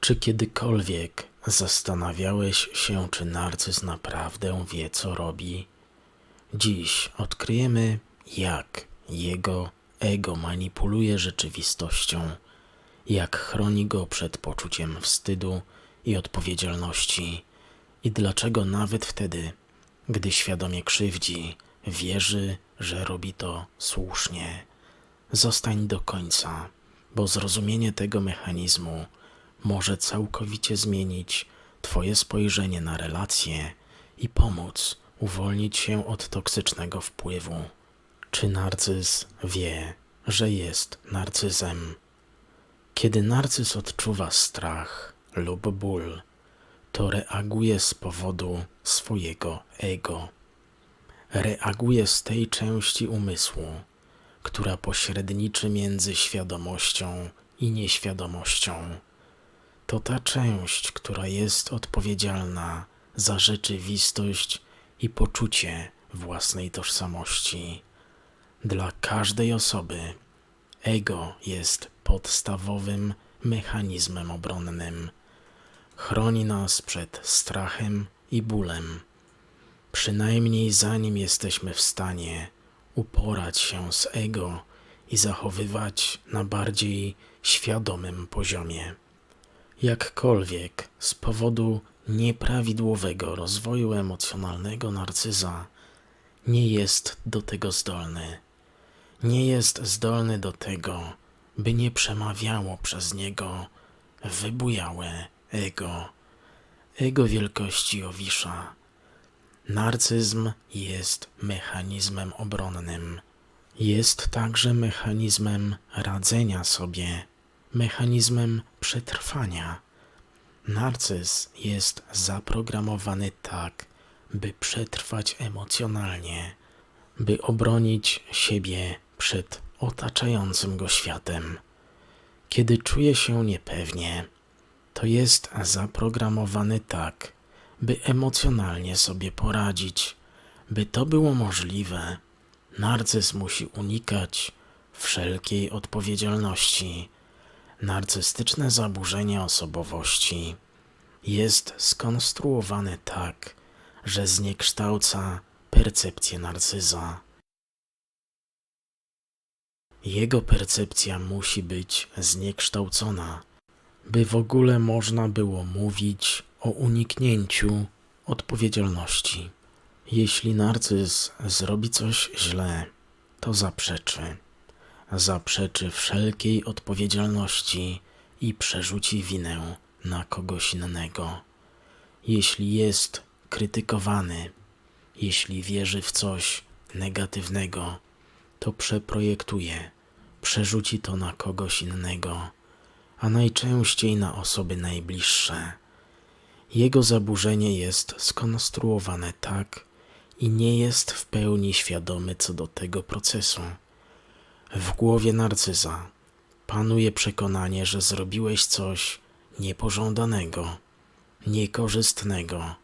Czy kiedykolwiek zastanawiałeś się, czy narcyz naprawdę wie, co robi? Dziś odkryjemy, jak jego ego manipuluje rzeczywistością, jak chroni go przed poczuciem wstydu i odpowiedzialności, i dlaczego nawet wtedy, gdy świadomie krzywdzi, wierzy, że robi to słusznie. Zostań do końca, bo zrozumienie tego mechanizmu może całkowicie zmienić Twoje spojrzenie na relacje i pomóc uwolnić się od toksycznego wpływu. Czy narcyz wie, że jest narcyzem? Kiedy narcyz odczuwa strach lub ból, to reaguje z powodu swojego ego. Reaguje z tej części umysłu, która pośredniczy między świadomością i nieświadomością. To ta część, która jest odpowiedzialna za rzeczywistość i poczucie własnej tożsamości. Dla każdej osoby ego jest podstawowym mechanizmem obronnym. Chroni nas przed strachem i bólem, przynajmniej zanim jesteśmy w stanie uporać się z ego i zachowywać na bardziej świadomym poziomie. Jakkolwiek z powodu nieprawidłowego rozwoju emocjonalnego narcyza nie jest do tego zdolny. Nie jest zdolny do tego, by nie przemawiało przez niego wybujałe ego, ego wielkości Owisza. Narcyzm jest mechanizmem obronnym. Jest także mechanizmem radzenia sobie, mechanizmem przetrwania. Narcyz jest zaprogramowany tak, by przetrwać emocjonalnie, by obronić siebie przed otaczającym go światem. Kiedy czuje się niepewnie, to jest zaprogramowany tak, by emocjonalnie sobie poradzić. By to było możliwe, narcyz musi unikać wszelkiej odpowiedzialności. Narcystyczne zaburzenie osobowości jest skonstruowane tak, że zniekształca percepcję narcyza. Jego percepcja musi być zniekształcona, by w ogóle można było mówić o uniknięciu odpowiedzialności. Jeśli narcyz zrobi coś źle, to zaprzeczy. Zaprzeczy wszelkiej odpowiedzialności i przerzuci winę na kogoś innego. Jeśli jest krytykowany, jeśli wierzy w coś negatywnego, to przeprojektuje, przerzuci to na kogoś innego, a najczęściej na osoby najbliższe. Jego zaburzenie jest skonstruowane tak i nie jest w pełni świadomy co do tego procesu. W głowie narcyza panuje przekonanie, że zrobiłeś coś niepożądanego, niekorzystnego,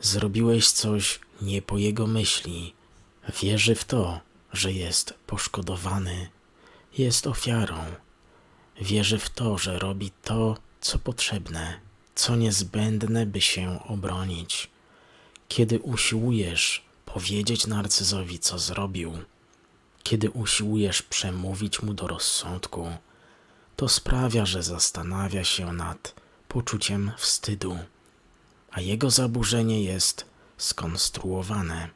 zrobiłeś coś nie po jego myśli. Wierzy w to, że jest poszkodowany, jest ofiarą. Wierzy w to, że robi to, co potrzebne, co niezbędne, by się obronić. Kiedy usiłujesz powiedzieć narcyzowi, co zrobił, kiedy usiłujesz przemówić mu do rozsądku, to sprawia, że zastanawia się nad poczuciem wstydu, a jego zaburzenie jest skonstruowane,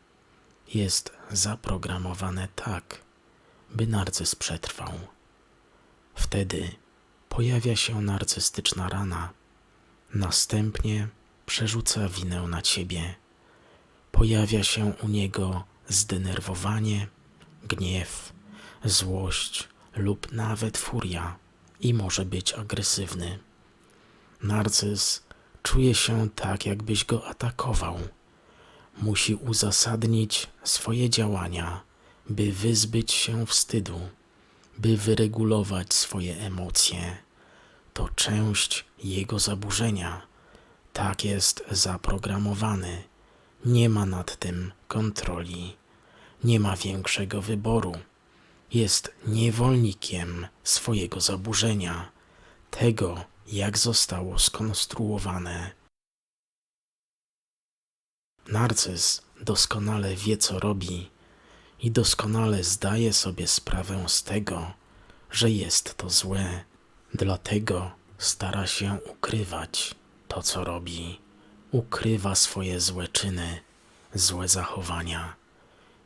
jest zaprogramowane tak, by narcyz przetrwał. Wtedy pojawia się narcystyczna rana, następnie przerzuca winę na ciebie. Pojawia się u niego zdenerwowanie, gniew, złość lub nawet furia i może być agresywny. Narcyz czuje się tak, jakbyś go atakował. Musi uzasadnić swoje działania, by wyzbyć się wstydu, by wyregulować swoje emocje. To część jego zaburzenia. Tak jest zaprogramowany. Nie ma nad tym kontroli. Nie ma większego wyboru. Jest niewolnikiem swojego zaburzenia, tego jak zostało skonstruowane. Narcyz doskonale wie, co robi i doskonale zdaje sobie sprawę z tego, że jest to złe. Dlatego stara się ukrywać to, co robi. Ukrywa swoje złe czyny, złe zachowania.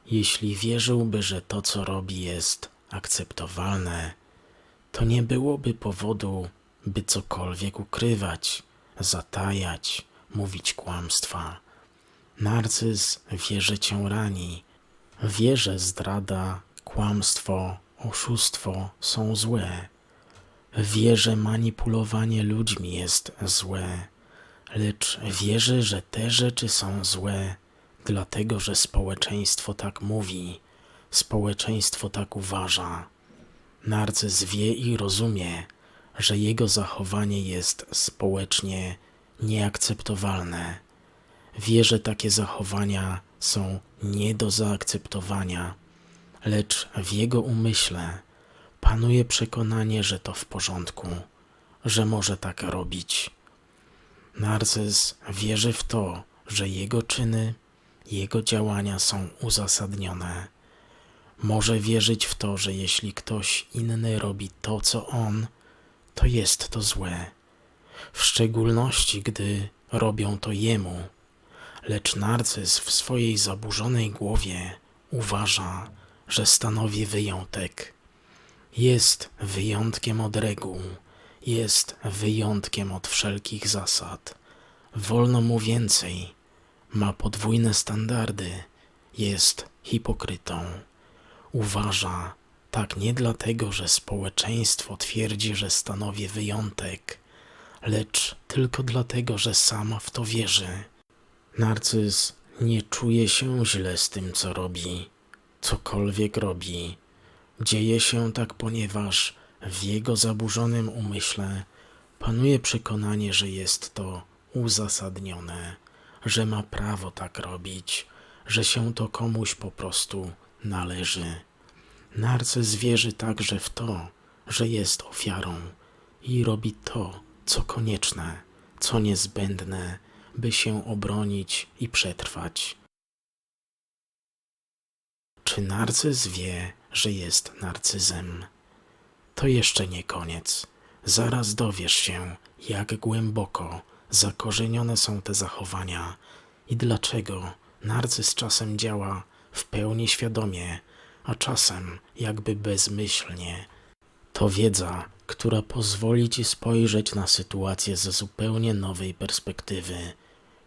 Jeśli wierzyłby, że to, co robi, jest akceptowalne, to nie byłoby powodu, by cokolwiek ukrywać, zatajać, mówić kłamstwa. Narcyz wie, że cię rani, wie, że zdrada, kłamstwo, oszustwo są złe. Wie, że manipulowanie ludźmi jest złe, lecz wierzy, że te rzeczy są złe, dlatego że społeczeństwo tak mówi, społeczeństwo tak uważa. Narcyz wie i rozumie, że jego zachowanie jest społecznie nieakceptowalne. Wie, że takie zachowania są nie do zaakceptowania, lecz w jego umyśle panuje przekonanie, że to w porządku, że może tak robić. Narcyz wierzy w to, że jego czyny, jego działania są uzasadnione. Może wierzyć w to, że jeśli ktoś inny robi to, co on, to jest to złe. W szczególności, gdy robią to jemu. Lecz narcyz w swojej zaburzonej głowie uważa, że stanowi wyjątek. Jest wyjątkiem od reguł, jest wyjątkiem od wszelkich zasad. Wolno mu więcej, ma podwójne standardy, jest hipokrytą. Uważa tak nie dlatego, że społeczeństwo twierdzi, że stanowi wyjątek, lecz tylko dlatego, że sam w to wierzy. Narcyz nie czuje się źle z tym, co robi, cokolwiek robi. Dzieje się tak, ponieważ w jego zaburzonym umyśle panuje przekonanie, że jest to uzasadnione, że ma prawo tak robić, że się to komuś po prostu należy. Narcyz wierzy także w to, że jest ofiarą i robi to, co konieczne, co niezbędne, by się obronić i przetrwać. Czy narcyz wie, że jest narcyzem? To jeszcze nie koniec. Zaraz dowiesz się, jak głęboko zakorzenione są te zachowania i dlaczego narcyz czasem działa w pełni świadomie, a czasem jakby bezmyślnie. To wiedza, która pozwoli ci spojrzeć na sytuację ze zupełnie nowej perspektywy.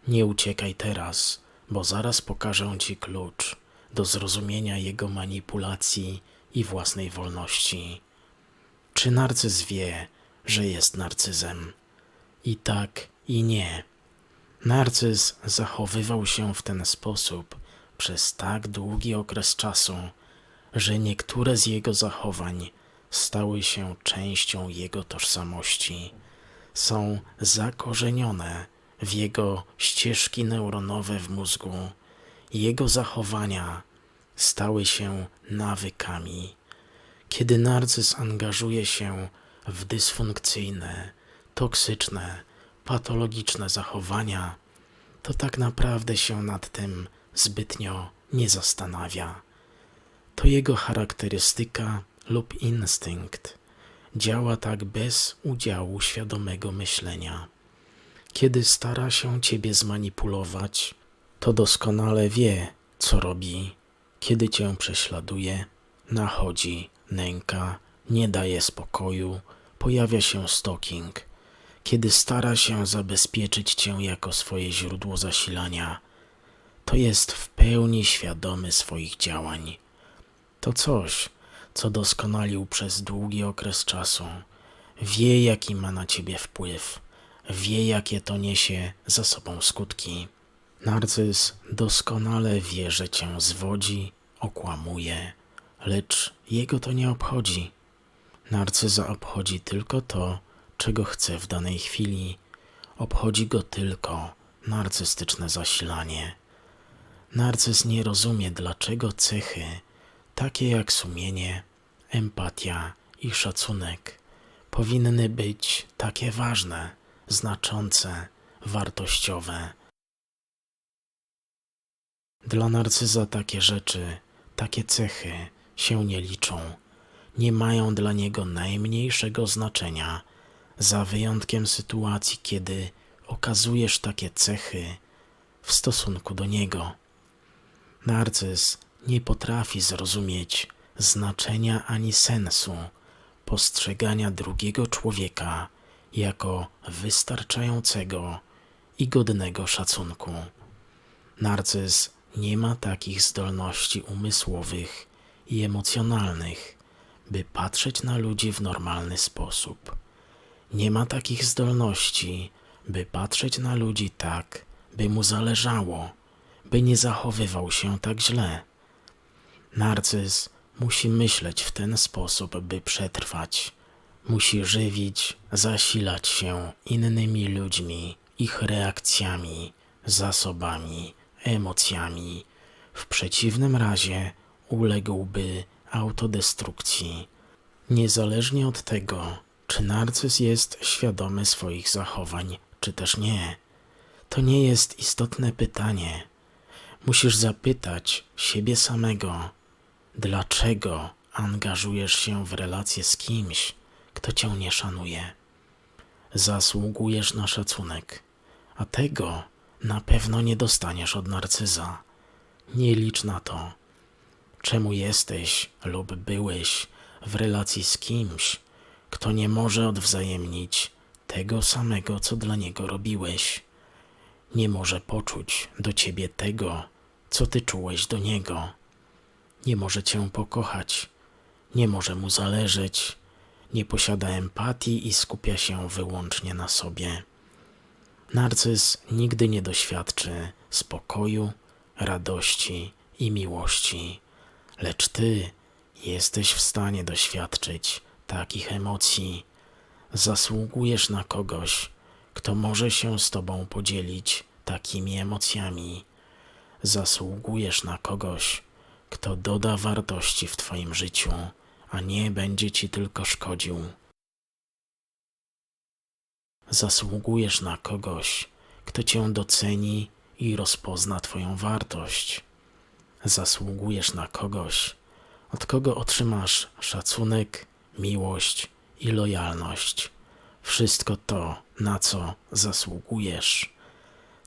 Nie uciekaj teraz, bo zaraz pokażę ci klucz do zrozumienia jego manipulacji i własnej wolności. Czy narcyz wie, że jest narcyzem? I tak, i nie. Narcyz zachowywał się w ten sposób przez tak długi okres czasu, że niektóre z jego zachowań stały się częścią jego tożsamości, są zakorzenione w jego ścieżki neuronowe w mózgu. Jego zachowania stały się nawykami. Kiedy narcyz angażuje się w dysfunkcyjne, toksyczne, patologiczne zachowania, to tak naprawdę się nad tym zbytnio nie zastanawia. To jego charakterystyka lub instynkt. Działa tak bez udziału świadomego myślenia. Kiedy stara się ciebie zmanipulować, to doskonale wie, co robi. Kiedy cię prześladuje, nachodzi, nęka, nie daje spokoju, pojawia się stalking. Kiedy stara się zabezpieczyć cię jako swoje źródło zasilania, to jest w pełni świadomy swoich działań. To coś, co doskonalił przez długi okres czasu. Wie, jaki ma na ciebie wpływ, wie, jakie to niesie za sobą skutki. Narcyz doskonale wie, że cię zwodzi, okłamuje, lecz jego to nie obchodzi. Narcyza obchodzi tylko to, czego chce w danej chwili. Obchodzi go tylko narcystyczne zasilanie. Narcyz nie rozumie, dlaczego cechy, takie jak sumienie, empatia i szacunek, powinny być takie ważne, znaczące, wartościowe. Dla narcyza takie rzeczy, takie cechy się nie liczą, nie mają dla niego najmniejszego znaczenia, za wyjątkiem sytuacji, kiedy okazujesz takie cechy w stosunku do niego. Narcyz nie potrafi zrozumieć znaczenia ani sensu postrzegania drugiego człowieka jako wystarczającego i godnego szacunku. Narcyz nie ma takich zdolności umysłowych i emocjonalnych, by patrzeć na ludzi w normalny sposób. Nie ma takich zdolności, by patrzeć na ludzi tak, by mu zależało, by nie zachowywał się tak źle. Narcyz musi myśleć w ten sposób, by przetrwać. Musi żywić, zasilać się innymi ludźmi, ich reakcjami, zasobami, emocjami. W przeciwnym razie uległby autodestrukcji. Niezależnie od tego, czy narcyz jest świadomy swoich zachowań, czy też nie, to nie jest istotne pytanie. Musisz zapytać siebie samego, dlaczego angażujesz się w relację z kimś, kto cię nie szanuje. Zasługujesz na szacunek, a tego na pewno nie dostaniesz od narcyza. Nie licz na to. Czemu jesteś lub byłeś w relacji z kimś, kto nie może odwzajemnić tego samego, co dla niego robiłeś? Nie może poczuć do ciebie tego, co ty czułeś do niego. Nie może cię pokochać, nie może mu zależeć, nie posiada empatii i skupia się wyłącznie na sobie. Narcyz nigdy nie doświadczy spokoju, radości i miłości, lecz ty jesteś w stanie doświadczyć takich emocji. Zasługujesz na kogoś, kto może się z tobą podzielić takimi emocjami. Zasługujesz na kogoś, kto doda wartości w twoim życiu, a nie będzie ci tylko szkodził. Zasługujesz na kogoś, kto cię doceni i rozpozna twoją wartość. Zasługujesz na kogoś, od kogo otrzymasz szacunek, miłość i lojalność. Wszystko to, na co zasługujesz.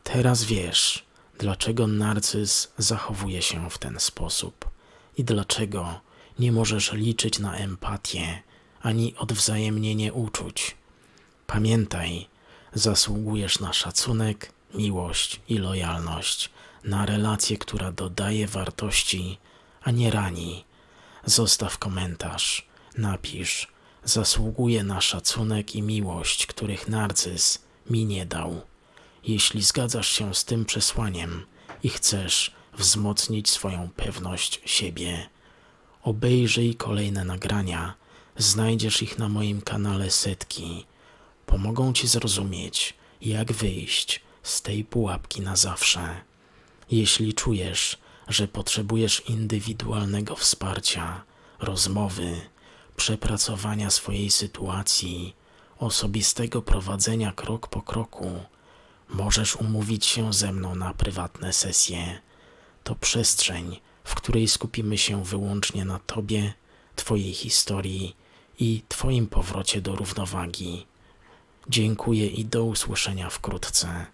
Teraz wiesz, dlaczego narcyz zachowuje się w ten sposób i dlaczego nie możesz liczyć na empatię ani odwzajemnienie uczuć. Pamiętaj, zasługujesz na szacunek, miłość i lojalność, na relację, która dodaje wartości, a nie rani. Zostaw komentarz, napisz, zasługuję na szacunek i miłość, których narcyz mi nie dał. Jeśli zgadzasz się z tym przesłaniem i chcesz wzmocnić swoją pewność siebie, obejrzyj kolejne nagrania. Znajdziesz ich na moim kanale Setki. Pomogą ci zrozumieć, jak wyjść z tej pułapki na zawsze. Jeśli czujesz, że potrzebujesz indywidualnego wsparcia, rozmowy, przepracowania swojej sytuacji, osobistego prowadzenia krok po kroku, możesz umówić się ze mną na prywatne sesje. To przestrzeń, w której skupimy się wyłącznie na Tobie, Twojej historii i Twoim powrocie do równowagi. Dziękuję i do usłyszenia wkrótce.